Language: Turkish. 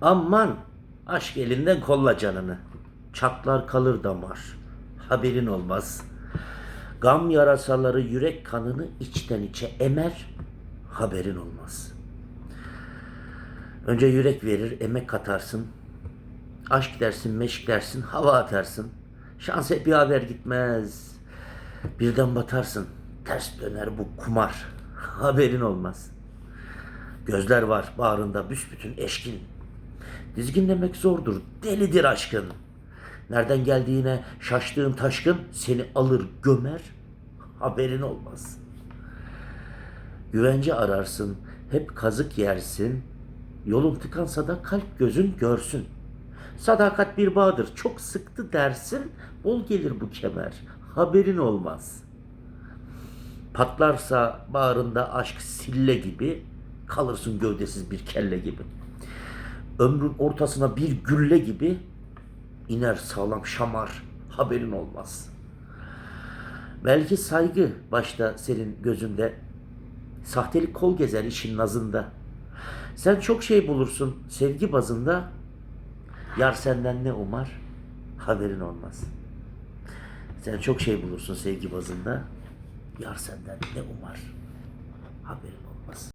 Aman aşk elinden kolla canını. Çatlar kalır damar. Haberin olmaz. Gam yarasaları yürek kanını içten içe emer. Haberin olmaz. Önce yürek verir, emek katarsın. Aşk dersin, meşk dersin, hava atarsın. Şans hep bir haber gitmez. Birden batarsın. Ters döner bu kumar. Haberin olmaz. Gözler var bağrında büsbütün eşkin. Dizginlemek zordur, delidir aşkın. Nereden geldiğine şaştığın taşkın seni alır gömer, haberin olmaz. Güvence ararsın, hep kazık yersin. Yolun tıkansa da kalp gözün görsün. Sadakat bir bağdır, çok sıktı dersin, bol gelir bu kemer, haberin olmaz. Patlarsa bağrında aşk sille gibi, kalırsın gövdesiz bir kelle gibi. Ömrün ortasına bir gülle gibi iner sağlam şamar, haberin olmaz. Belki saygı başta senin gözünde, sahtelik kol gezer işin nazında. Sen çok şey bulursun sevgi bazında, yar senden ne umar, haberin olmaz. Sen çok şey bulursun sevgi bazında, yar senden ne umar, haberin olmaz.